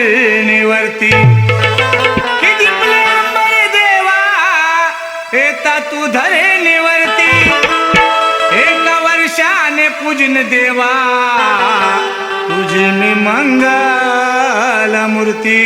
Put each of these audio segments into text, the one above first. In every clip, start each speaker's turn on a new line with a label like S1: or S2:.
S1: तू धरणीवरती कि दिपले अंबर देवा येता तू धरणीवरती. एका वर्षाने पूजन देवा तुझी मी मंगल मूर्ती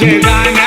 S1: llegan